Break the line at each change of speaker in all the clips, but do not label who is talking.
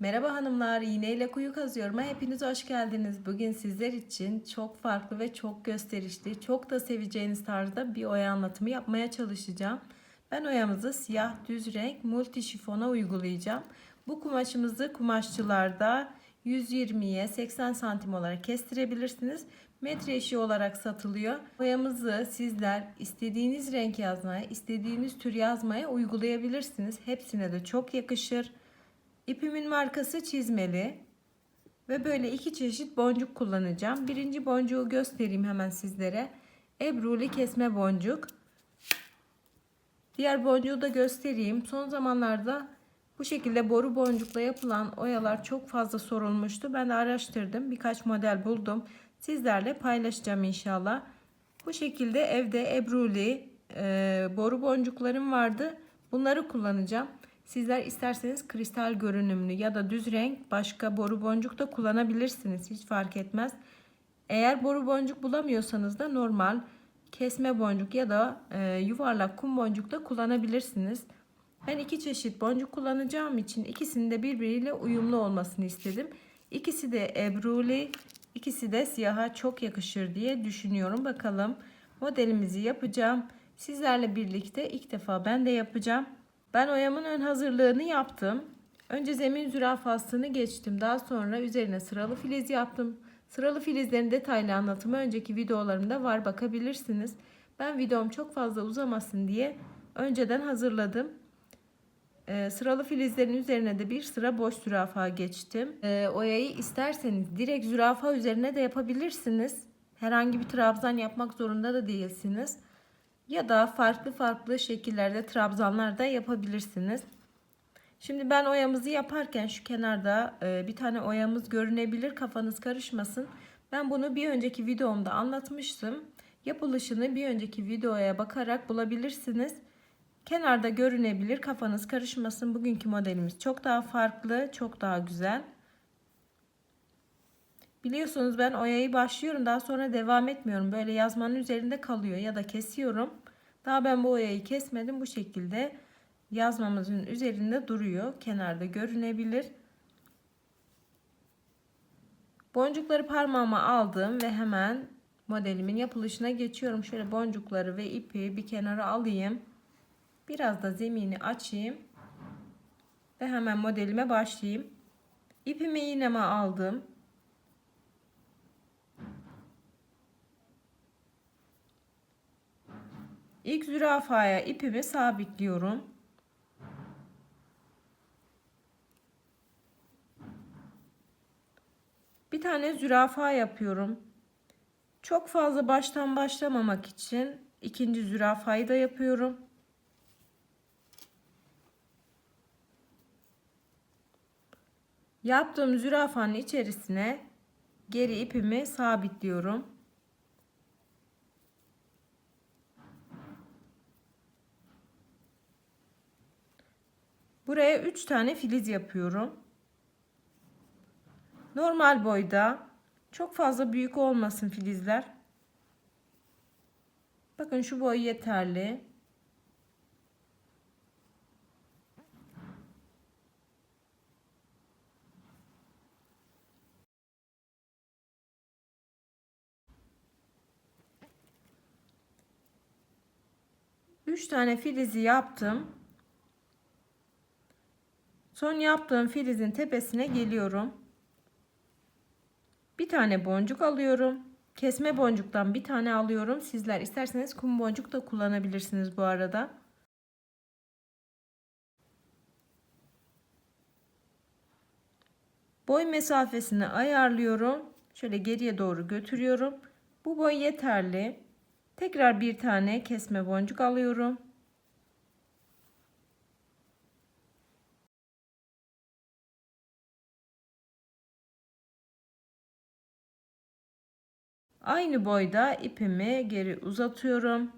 Merhaba hanımlar, iğneyle kuyu kazıyorum'a hepiniz hoş geldiniz. Bugün sizler için çok farklı ve çok gösterişli, çok da seveceğiniz tarzda bir oya anlatımı yapmaya çalışacağım. Ben oyamızı siyah düz renk multi şifona uygulayacağım. Bu kumaşımızı kumaşçılarda 120'ye 80 santim olarak kestirebilirsiniz. Metre eşi olarak satılıyor. Boyamızı sizler istediğiniz renk yazmaya, istediğiniz tür yazmaya uygulayabilirsiniz. Hepsine de çok yakışır. İpimin markası çizmeli. Ve böyle iki çeşit boncuk kullanacağım. Birinci boncuğu göstereyim hemen sizlere. Ebruli kesme boncuk. Diğer boncuğu da göstereyim. Son zamanlarda bu şekilde boru boncukla yapılan oyalar çok fazla sorulmuştu. Ben de araştırdım. Birkaç model buldum. Sizlerle paylaşacağım inşallah. Bu şekilde evde ebruli e, boru boncuklarım vardı. Bunları kullanacağım. Sizler isterseniz kristal görünümlü ya da düz renk başka boru boncuk da kullanabilirsiniz. Hiç fark etmez. Eğer boru boncuk bulamıyorsanız da normal kesme boncuk ya da e, yuvarlak kum boncuk da kullanabilirsiniz. Ben iki çeşit boncuk kullanacağım için ikisinin de birbiriyle uyumlu olmasını istedim. İkisi de ebruli, ikisi de siyaha çok yakışır diye düşünüyorum. Bakalım modelimizi yapacağım. Sizlerle birlikte ilk defa ben de yapacağım. Ben oyamın ön hazırlığını yaptım. Önce zemin zürafasını geçtim. Daha sonra üzerine sıralı filiz yaptım. Sıralı filizlerin detaylı anlatımı önceki videolarımda var bakabilirsiniz. Ben videom çok fazla uzamasın diye önceden hazırladım. Ee, sıralı filizlerin üzerine de bir sıra boş zürafa geçtim. Ee, oyayı isterseniz direkt zürafa üzerine de yapabilirsiniz. Herhangi bir trabzan yapmak zorunda da değilsiniz. Ya da farklı farklı şekillerde trabzanlar da yapabilirsiniz. Şimdi ben oyamızı yaparken şu kenarda e, bir tane oyamız görünebilir. Kafanız karışmasın. Ben bunu bir önceki videomda anlatmıştım. Yapılışını bir önceki videoya bakarak bulabilirsiniz. Kenarda görünebilir. Kafanız karışmasın. Bugünkü modelimiz çok daha farklı, çok daha güzel. Biliyorsunuz ben oyayı başlıyorum. Daha sonra devam etmiyorum. Böyle yazmanın üzerinde kalıyor ya da kesiyorum. Daha ben bu oyayı kesmedim. Bu şekilde yazmamızın üzerinde duruyor. Kenarda görünebilir. Boncukları parmağıma aldım ve hemen modelimin yapılışına geçiyorum. Şöyle boncukları ve ipi bir kenara alayım. Biraz da zemini açayım. Ve hemen modelime başlayayım. İpimi iğneme aldım. İlk zürafaya ipimi sabitliyorum. Bir tane zürafa yapıyorum. Çok fazla baştan başlamamak için ikinci zürafayı da yapıyorum. Yaptığım zürafanın içerisine geri ipimi sabitliyorum. Buraya 3 tane filiz yapıyorum. Normal boyda çok fazla büyük olmasın filizler. Bakın şu boy yeterli. Üç tane filizi yaptım. Son yaptığım filizin tepesine geliyorum. Bir tane boncuk alıyorum. Kesme boncuktan bir tane alıyorum. Sizler isterseniz kum boncuk da kullanabilirsiniz bu arada. Boy mesafesini ayarlıyorum. Şöyle geriye doğru götürüyorum. Bu boy yeterli. Tekrar bir tane kesme boncuk alıyorum. Aynı boyda ipimi geri uzatıyorum.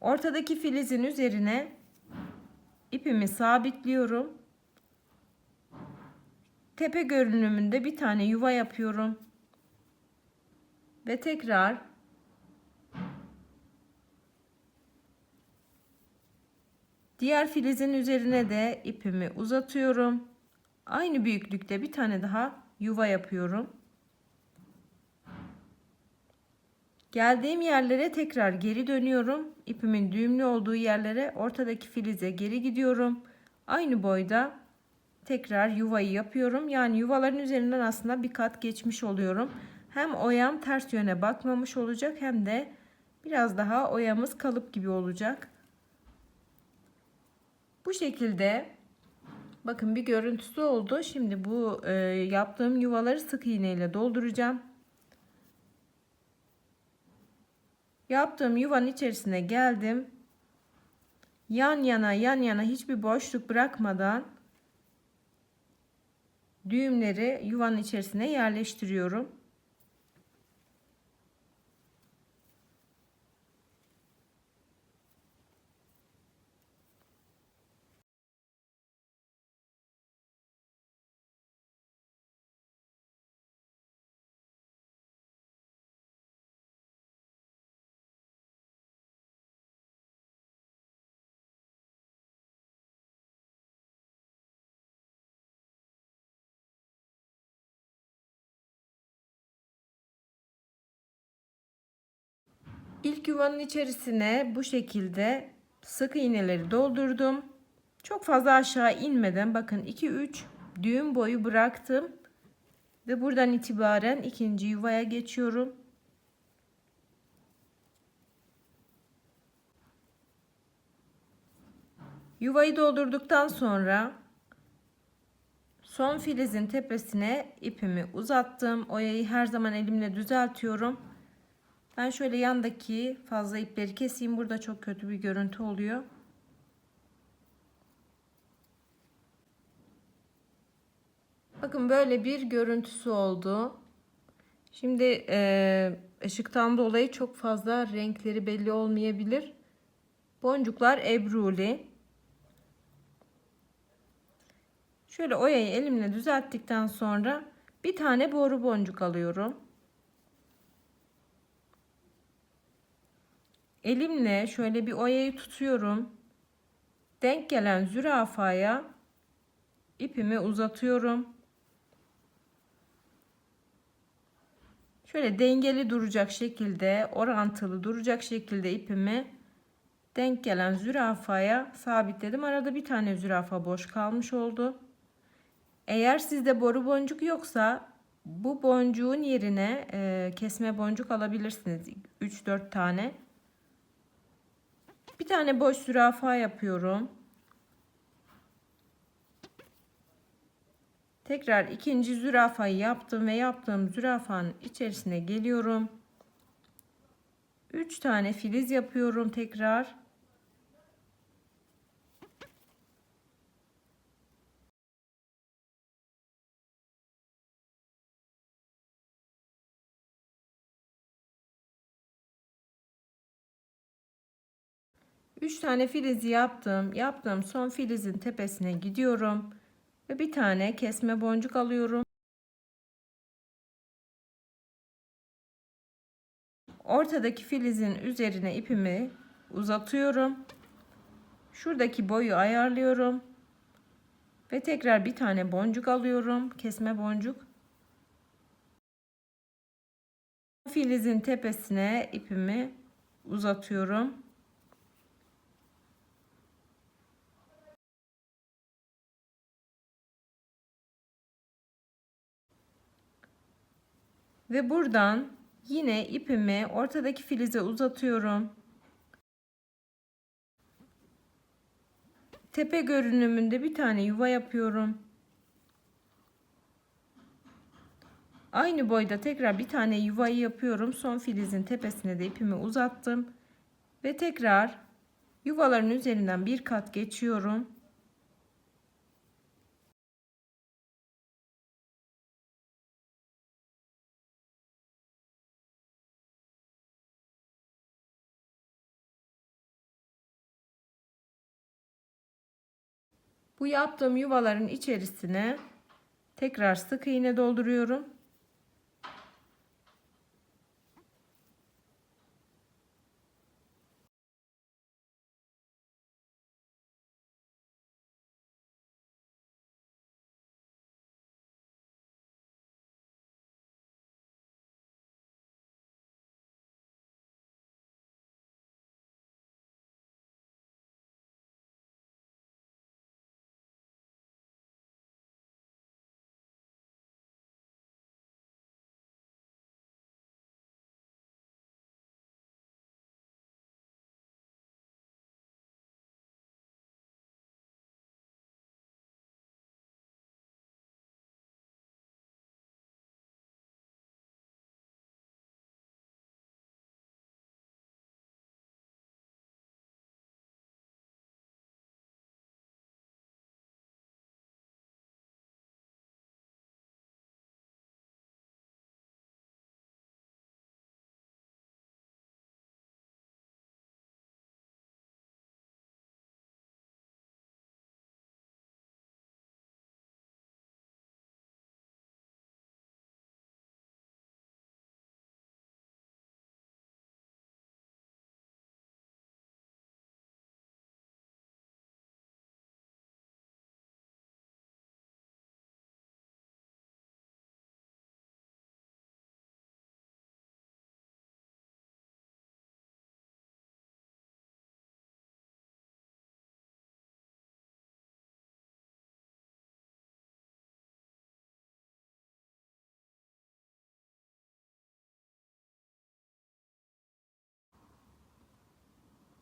Ortadaki filizin üzerine ipimi sabitliyorum. Tepe görünümünde bir tane yuva yapıyorum. Ve tekrar Diğer filizin üzerine de ipimi uzatıyorum. Aynı büyüklükte bir tane daha yuva yapıyorum. Geldiğim yerlere tekrar geri dönüyorum. İpimin düğümlü olduğu yerlere ortadaki filize geri gidiyorum. Aynı boyda tekrar yuvayı yapıyorum. Yani yuvaların üzerinden aslında bir kat geçmiş oluyorum. Hem oyam ters yöne bakmamış olacak hem de biraz daha oyamız kalıp gibi olacak. Bu şekilde bakın bir görüntüsü oldu. Şimdi bu e, yaptığım yuvaları sık iğne ile dolduracağım. Yaptığım yuvanın içerisine geldim. Yan yana yan yana hiçbir boşluk bırakmadan düğümleri yuvanın içerisine yerleştiriyorum. İlk yuvanın içerisine bu şekilde sık iğneleri doldurdum. Çok fazla aşağı inmeden bakın 2-3 düğüm boyu bıraktım. Ve buradan itibaren ikinci yuvaya geçiyorum. Yuvayı doldurduktan sonra son filizin tepesine ipimi uzattım. Oyayı her zaman elimle düzeltiyorum. Ben şöyle yandaki fazla ipleri keseyim. Burada çok kötü bir görüntü oluyor. Bakın böyle bir görüntüsü oldu. Şimdi e, ışıktan dolayı çok fazla renkleri belli olmayabilir. Boncuklar ebruli. Şöyle oyayı elimle düzelttikten sonra bir tane boru boncuk alıyorum. Elimle şöyle bir oyayı tutuyorum. Denk gelen zürafaya ipimi uzatıyorum. Şöyle dengeli duracak şekilde, orantılı duracak şekilde ipimi denk gelen zürafaya sabitledim. Arada bir tane zürafa boş kalmış oldu. Eğer sizde boru boncuk yoksa bu boncuğun yerine e, kesme boncuk alabilirsiniz. 3-4 tane. Bir tane boş zürafa yapıyorum. Tekrar ikinci zürafayı yaptım ve yaptığım zürafanın içerisine geliyorum. 3 tane filiz yapıyorum tekrar. Üç tane filizi yaptım. Yaptığım son filizin tepesine gidiyorum ve bir tane kesme boncuk alıyorum. Ortadaki filizin üzerine ipimi uzatıyorum. Şuradaki boyu ayarlıyorum. Ve tekrar bir tane boncuk alıyorum. Kesme boncuk. Filizin tepesine ipimi uzatıyorum. Ve buradan yine ipimi ortadaki filize uzatıyorum. Tepe görünümünde bir tane yuva yapıyorum. Aynı boyda tekrar bir tane yuvayı yapıyorum. Son filizin tepesine de ipimi uzattım. Ve tekrar yuvaların üzerinden bir kat geçiyorum. Bu yaptığım yuvaların içerisine tekrar sık iğne dolduruyorum.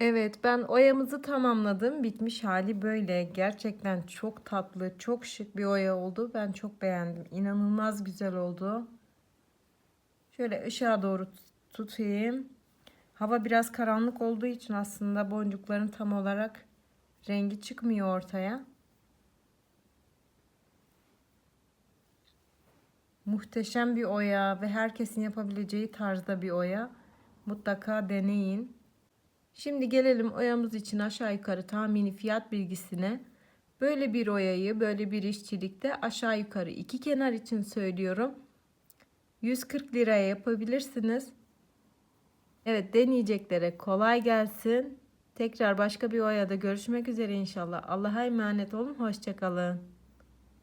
Evet ben oyamızı tamamladım. Bitmiş hali böyle. Gerçekten çok tatlı, çok şık bir oya oldu. Ben çok beğendim. İnanılmaz güzel oldu. Şöyle ışığa doğru tutayım. Hava biraz karanlık olduğu için aslında boncukların tam olarak rengi çıkmıyor ortaya. Muhteşem bir oya ve herkesin yapabileceği tarzda bir oya. Mutlaka deneyin. Şimdi gelelim oyamız için aşağı yukarı tahmini fiyat bilgisine. Böyle bir oyayı böyle bir işçilikte aşağı yukarı iki kenar için söylüyorum. 140 liraya yapabilirsiniz. Evet deneyeceklere kolay gelsin. Tekrar başka bir oyada görüşmek üzere inşallah. Allah'a emanet olun. Hoşçakalın.